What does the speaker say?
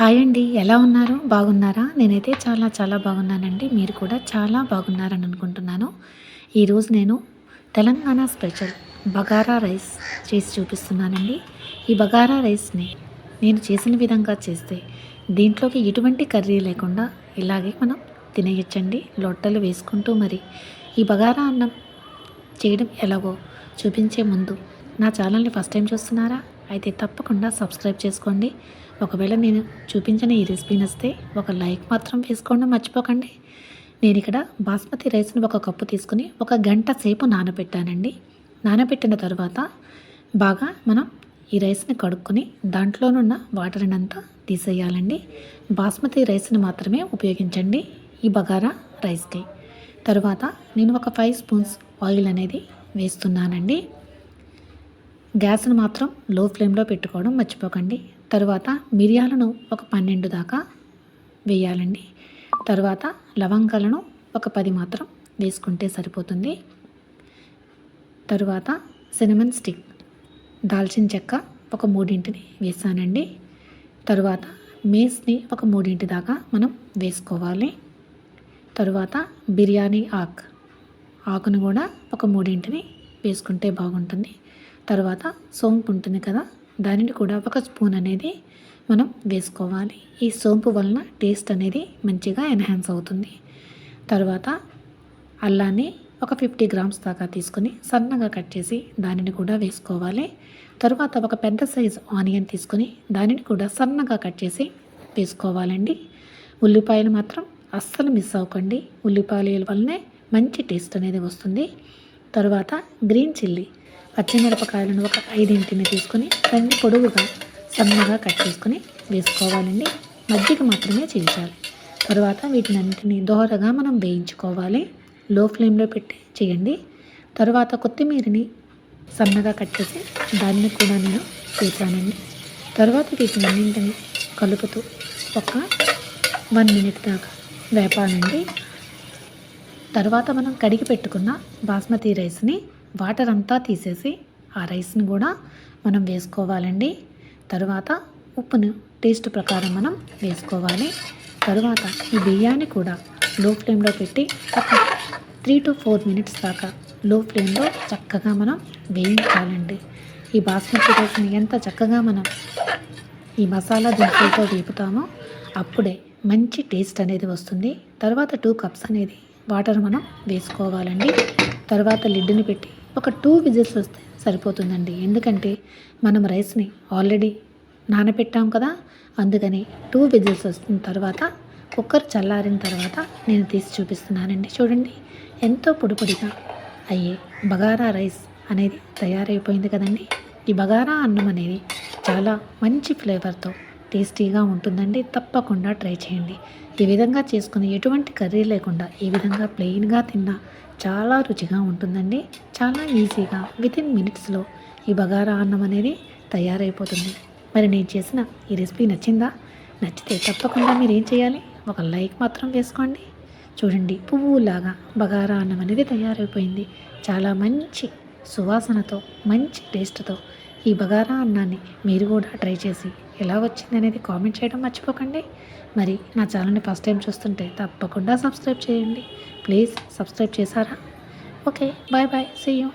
Hi అండి. ఎలా ఉన్నారు? బాగున్నారా? నేనైతే చాలా చాలా బాగున్నానండి. మీరు కూడా చాలా బాగున్నారని అనుకుంటున్నాను. ఈరోజు నేను తెలంగాణ స్పెషల్ బగారా రైస్ చేసి చూపిస్తున్నానండి. ఈ బగారా రైస్ని నేను చేసిన విధంగా చేస్తే దీంట్లోకి ఎటువంటి కర్రీ లేకుండా ఇలాగే మనం తినేయచ్చండి. లొట్టలు వేసుకుంటూ మరి ఈ బగారా అన్నం చేయడం ఎలాగో చూపించే ముందు నా ఛానల్ని ఫస్ట్ టైం చూస్తున్నారా? అయితే తప్పకుండా సబ్స్క్రైబ్ చేసుకోండి. ఒకవేళ నేను చూపించిన ఈ రెసిపీ నచ్చితే ఒక లైక్ మాత్రం వేసుకోండి మర్చిపోకండి. నేను ఇక్కడ బాస్మతి రైస్ని ఒక కప్పు తీసుకుని ఒక గంట సేపు నానబెట్టానండి. నానబెట్టిన తర్వాత బాగా మనం ఈ రైస్ని కడుక్కొని దాంట్లోనున్న వాటర్ని అంతా తీసేయాలండి. బాస్మతి రైస్ని మాత్రమే ఉపయోగించండి ఈ బగారా రైస్కి. తర్వాత నేను ఒక ఫైవ్ స్పూన్స్ ఆయిల్ అనేది వేస్తున్నానండి. గ్యాస్ను మాత్రం లో ఫ్లేమ్లో పెట్టుకోవడం మర్చిపోకండి. తరువాత మిరియాలను ఒక పన్నెండు దాకా వేయాలండి. తర్వాత లవంగాలను ఒక పది మాత్రం వేసుకుంటే సరిపోతుంది. తరువాత సినమన్ స్టిక్ దాల్చిన చెక్క ఒక మూడింటిని వేసానండి. తరువాత మేస్ని ఒక మూడింటి దాకా మనం వేసుకోవాలి. తరువాత బిర్యానీ ఆక్ ఆకును కూడా ఒక మూడింటిని వేసుకుంటే బాగుంటుంది. తర్వాత సోంపు ఉంటుంది కదా దానిని కూడా ఒక స్పూన్ అనేది మనం వేసుకోవాలి. ఈ సోంపు వలన టేస్ట్ అనేది మంచిగా ఎన్హాన్స్ అవుతుంది. తర్వాత అల్లాన్ని ఒక ఫిఫ్టీ గ్రామ్స్ దాకా తీసుకొని సన్నగా కట్ చేసి దానిని కూడా వేసుకోవాలి. తర్వాత ఒక పెద్ద సైజు ఆనియన్ తీసుకొని దానిని కూడా సన్నగా కట్ చేసి వేసుకోవాలండి. ఉల్లిపాయలు మాత్రం అస్సలు మిస్ అవ్వకండి. ఉల్లిపాయల వల్లనే మంచి టేస్ట్ అనేది వస్తుంది. తర్వాత గ్రీన్ చిల్లీ పచ్చిమిరపకాయలను ఒక ఐదింటిని తీసుకొని దాన్ని పొడవుగా సన్నగా కట్ చేసుకొని వేసుకోవాలండి. మజ్జిగ మాత్రమే చేయించాలి తర్వాత వీటినన్నింటినీ దోరగా మనం వేయించుకోవాలి. లో ఫ్లేమ్లో పెట్టి చేయండి. తర్వాత కొత్తిమీరని సన్నగా కట్ చేసి దాన్ని కూడా నేను వేసానండి. తర్వాత వీటినన్నింటినీ కలుపుతూ ఒక వన్ మినిట్ దాకా వేపాలండి. తర్వాత మనం కడిగి పెట్టుకున్న బాస్మతి రైస్ని వాటర్ అంతా తీసేసి ఆ రైస్ని కూడా మనం వేసుకోవాలండి. తర్వాత ఉప్పును టేస్ట్ ప్రకారం మనం వేసుకోవాలి. తరువాత ఈ బియ్యాన్ని కూడా లో ఫ్లేమ్లో పెట్టి ఒక త్రీ టు ఫోర్ మినిట్స్ దాకా లో ఫ్లేమ్లో చక్కగా మనం వేయించాలండి. ఈ బాస్మతి రైస్ని ఎంత చక్కగా మనం ఈ మసాలా దినుసులతో వేపుతామో అప్పుడే మంచి టేస్ట్ అనేది వస్తుంది. తర్వాత టూ కప్స్ అనేది వాటర్ మనం వేసుకోవాలండి. తర్వాత లిడ్డుని పెట్టి ఒక టూ విజిల్స్ వస్తే సరిపోతుందండి. ఎందుకంటే మనం రైస్ని ఆల్రెడీ నానబెట్టాం కదా అందుకని టూ విజిల్స్ వస్తున్న తర్వాత కుక్కర్ చల్లారిన తర్వాత నేను తీసి చూపిస్తున్నానండి. చూడండి ఎంతో పొడిపొడిగా అయ్యే బగారా రైస్ అనేది తయారైపోయింది కదండి. ఈ బగారా అన్నం అనేది చాలా మంచి ఫ్లేవర్తో టేస్టీగా ఉంటుందండి. తప్పకుండా ట్రై చేయండి. ఈ విధంగా చేసుకుని ఎటువంటి కర్రీ లేకుండా ఈ విధంగా ప్లెయిన్గా తిన్నా చాలా రుచిగా ఉంటుందండి. చాలా ఈజీగా వితిన్ మినిట్స్లో ఈ బగారా అన్నం అనేది తయారైపోతుంది. మరి నేను చేసిన ఈ రెసిపీ నచ్చిందా? నచ్చితే తప్పకుండా మీరు ఏం చేయాలి? ఒక లైక్ మాత్రం వేసుకోండి. చూడండి పువ్వులాగా బగారా అన్నం అనేది తయారైపోయింది. చాలా మంచి సువాసనతో మంచి టేస్ట్తో ఈ బగారా అన్నాన్ని మీరు కూడా ట్రై చేసి ఎలా వచ్చింది అనేది కామెంట్ చేయడం మర్చిపోకండి. మరి నా ఛానల్ని ఫస్ట్ టైం చూస్తుంటే తప్పకుండా సబ్స్క్రైబ్ చేయండి. ప్లీజ్ సబ్స్క్రైబ్ చేశారా? Okay bye bye see you.